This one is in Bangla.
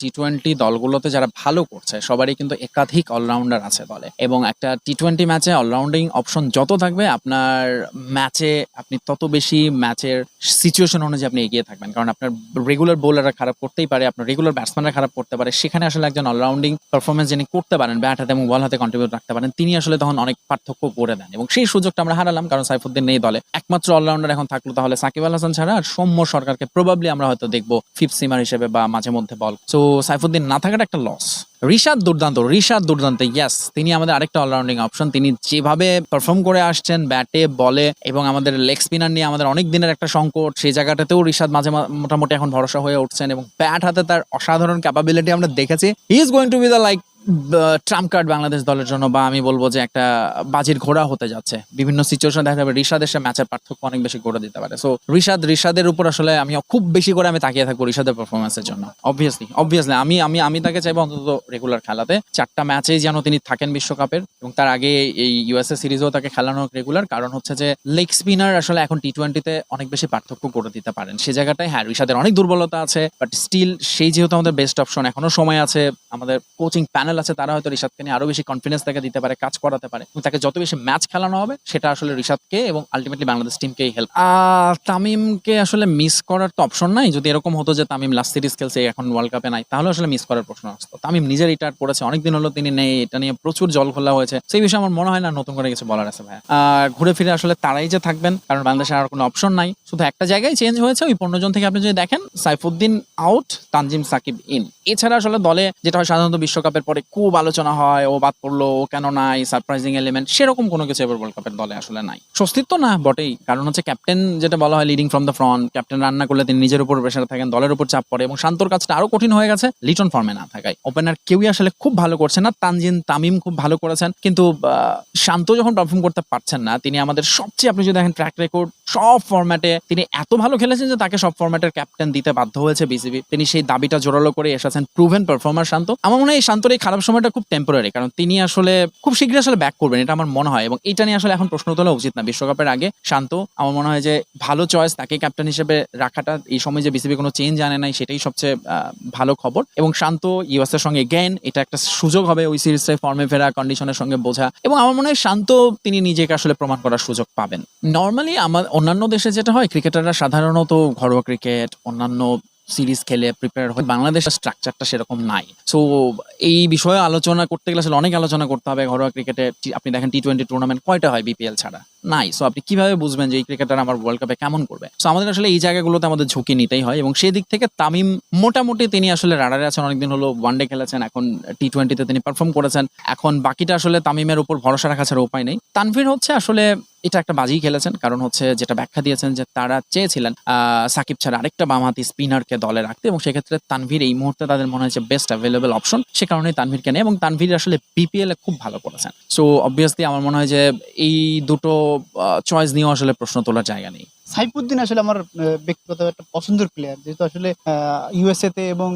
টি টোয়েন্টি দলগুলোতে যারা ভালো করছে, সবারই কিন্তু একাধিক অলরাউন্ডার আছে দলে। এবং একটা টি টোয়েন্টি ম্যাচে অলরাউন্ডিং অপশন যত থাকবে, আপনার ম্যাচে আপনি তত বেশি ম্যাচের সিচুয়েশন অনুযায়ী আপনি এগিয়ে থাকবেন। কারণ আপনার রেগুলার বোলাররা খারাপ করতেই পারে, আপনার রেগুলার ব্যাটসম্যানরা খারাপ করতে পারে। সেখানে আসলে একজন অলরাউন্ডিং পারফরমেন্স যিনি করতে পারেন ব্যাট হাতে এবং বল হাতে কন্ট্রিবিউট রাখতে পারেন, তিনি আসলে তখন অনেক পার্থক্য করে দেন। এবং সেই সুযোগটা আমরা হারালাম, কারণ সাইফুদ্দিন নেই দলে। একমাত্র অলরাউন্ডার এখন থাকল তাহলে সাকিব আল হাসান ছাড়া, আর সৌম্য সরকারকে প্রবাবলি আমরা হয়তো দেখব ফিফথ সিমার হিসেবে বা মাঝে মধ্যে বল সো সাইফুদ্দিন না থাকাটা একটা লস ঋষাদ দুর্দান্ত ঋষাদ দুর্দান্ত ইয়াস তিনি আমাদের আরেকটা অলরাউন্ডিং অপশন তিনি যেভাবে পারফর্ম করে আসছেন ব্যাটে বলে এবং আমাদের লেগ স্পিনার নিয়ে আমাদের অনেক দিনের একটা সংকট, সেই জায়গাটাতেও ঋষাদ মাঝে মোটামুটি এখন ভরসা হয়ে উঠছেন এবং ব্যাট হাতে তার অসাধারণ ক্যাপাবিলিটি আমরা দেখেছি। He is going to be the like trump card Bangladesh দলের জন্য বা আমি বলব যে একটা বাজির ঘোড়া হতে যাচ্ছে। বিভিন্ন সিচুয়েশন দেখা যাবে। রিশাদ এসে ম্যাচের পার্থক্য অনেক বেশি করে দিতে পারে। সো রিশাদ, রিশাদের উপর আসলে আমি খুব বেশি করে আমি তাকিয়ে থাকব রিশাদের পারফরমেন্সের জন্য। অবভিয়াসলি অবভিয়াসলি আমি আমি আমি তাকে চাইব অন্তত রেগুলার খেলাতে। চারটা ম্যাচেই যেন তিনি থাকেন বিশ্বকাপের এবং তার আগে এই ইউএসএ সিরিজেও তাকে খেলানো রেগুলার কারণ হচ্ছে যে লেগ স্পিনার আসলে এখন টি টোয়েন্টিতে অনেক বেশি পার্থক্য করে দিতে পারেন। সে জায়গাটায় হ্যাঁ রিশাদের অনেক দুর্বলতা আছে বাট স্টিল সেই যেহেতু আমাদের বেস্ট অপশন এখনও সময় আছে। আমাদের কোচিং প্যানেল আছে তারা হয়তো রিশাদকে নিয়ে আরও বেশি কনফিডেন্স তাকে দিতে পারে কাজ করাতে পারে। তাকে যত বেশি ম্যাচ খেলানো হবে সেটা আসলে রিশাদকে এবং আলটিমেটলি বাংলাদেশ টিমকেই হেল্প তামিমকে আসলে মিস করার তো অপশন নাই। যদি এরকম হতো যে তামিম লাস্ট সিরিজ খেলছে এখন ওয়ার্ল্ড কাপে নাই তাহলে আসলে মিস করার প্রশ্ন আসতো। তামিম নিজে রিটায়ার করেছে অনেকদিন হলো তিনি নেই এটা নিয়ে প্রচুর জল খোলা হয়েছে। সেই বিষয়ে আমার মনে হয় না নতুন করে কিছু বলার আছে ভাই ঘুরে ফিরে আসলে তারাই যে থাকবেন কারণ বাংলাদেশের আর কোনো অপশন নাই। শুধু একটা জায়গায় চেঞ্জ হয়েছে ওই পনেরো জন থেকে আপনি যদি দেখেন সাইফুদ্দিন আউট তানজিম সাকিব ইন এছাড়া আসলে দলে যেটা হয় সাধারণত বিশ্বকাপের পরে খুব আলোচনা হয়, ও বাদ পড়ল, ও কেন নাই সারপ্রাইজিং এলিমেন্ট সেরকম কোনো কিছু এবার ওয়ার্ল্ড কাপের দলে আসলে নাই। স্বস্তির তো না, বটেই। কারণ হচ্ছে ক্যাপ্টেন যেটা বলা হয় leading from the front captain রান্না করলে তিনি নিজের উপর প্রেশার থাকেন, দলের উপর চাপ পড়ে এবং শান্তর কাজটা আরও কঠিন হয়ে গেছে লিটন ফর্মে না থাকায়। ওপেনার কেউই আসলে খুব ভালো করছে না তানজিন তামিম খুব ভালো করেছেন, কিন্তু শান্ত যখন পারফর্ম করতে পারছেন না, তিনি আমাদের সবচেয়ে, আপনি যদি দেখেন ট্র্যাক রেকর্ড সব ফরম্যাটে তিনি এত ভালো খেলেছেন যে তাকে সব ফরম্যাটের ক্যাপ্টেন দিতে বাধ্য হয়েছে বিসিবি তিনি সেই দাবিটা জোরালো করে এসেছেন প্রুভেন পারফর্মার শান্ত। আমার মনে হয় শান্তর এই খারাপ সময়টা খুব টেম্পোরারি কারণ তিনি আসলে খুব শীঘ্রই আসলে ব্যাক করবেন, এটা আমার মনে হয়। এবং এটা নিয়ে আসলে এখন প্রশ্ন তোলা উচিত না। বিশ্বকাপের আগে শান্ত, আমার মনে হয় যে ভালো চয়েস তাকে ক্যাপ্টেন হিসেবে রাখাটা, এই সময় যে বিসিবি কোনো চেঞ্জ আনে নাই, সেটাই সবচেয়ে ভালো খবর। এবং শান্ত ইউএস এর সঙ্গে গেন এটা একটা সুযোগ হবে ওই সিরিজে ফর্মে ফেরা কন্ডিশনের সঙ্গে বোঝা। এবং আমার মনে হয় শান্ত, তিনি নিজেকে আসলে প্রমাণ করার সুযোগ পাবেন। নর্মালি আমার অন্যান্য দেশে যেটা হয় ক্রিকেটাররা সাধারণত ঘরোয়া ক্রিকেট অন্যান্য সিরিজ খেলে প্রিপেয়ার হয় বাংলাদেশের স্ট্রাকচারটা সেরকম নাই। সো এই বিষয়ে আলোচনা করতে গেলে আসলে অনেক আলোচনা করতে হবে ঘরোয়া ক্রিকেটে আপনি দেখেন টি টোয়েন্টি টুর্নামেন্ট কয়টা হয় বিপিএল ছাড়া? নাই। সো আপনি কীভাবে বুঝবেন যে এই ক্রিকেটার আমার ওয়ার্ল্ড কাপে কেমন করবে? সো আমাদের আসলে এই জায়গাগুলোতে আমাদের ঝুঁকি নিতেই হয় এবং সেই দিক থেকে তামিম মোটামুটি তিনি আসলে রাডারে আছেন, অনেকদিন হলো ওয়ানডে খেলেছেন, এখন টি টোয়েন্টিতে তিনি পারফর্ম করেছেন। এখন বাকিটা আসলে তামিমের উপর ভরসা রাখা ছাড়া উপায় নেই। তানভীর হচ্ছে আসলে এটা একটা বাজি খেলেছেন, কারণ হচ্ছে যেটা ব্যাখ্যা দিয়েছেন যে তারা চেয়েছিলেন সাকিব ছাড়া আরেকটা বামহাতি স্পিনারকে দলে রাখতে এবং সেক্ষেত্রে তানভীর এই মুহূর্তে তাদের মনে হচ্ছে বেস্ট অ্যাভেলেবল অপশন সে কারণে তানভীরকে নেয় এবং তানভীর আসলে বিপিএল এ খুব ভালো করেছেন। সো অবভিয়াসলি আমার মনে হয় যে এই দুটো চয়েস নিয়েও আসলে প্রশ্ন তোলার জায়গা নেই। সাইফুদ্দিন আসলে আমার ব্যক্তিগত একটা পছন্দের প্লেয়ার যেহেতু আসলে ইউএসএ তে এবং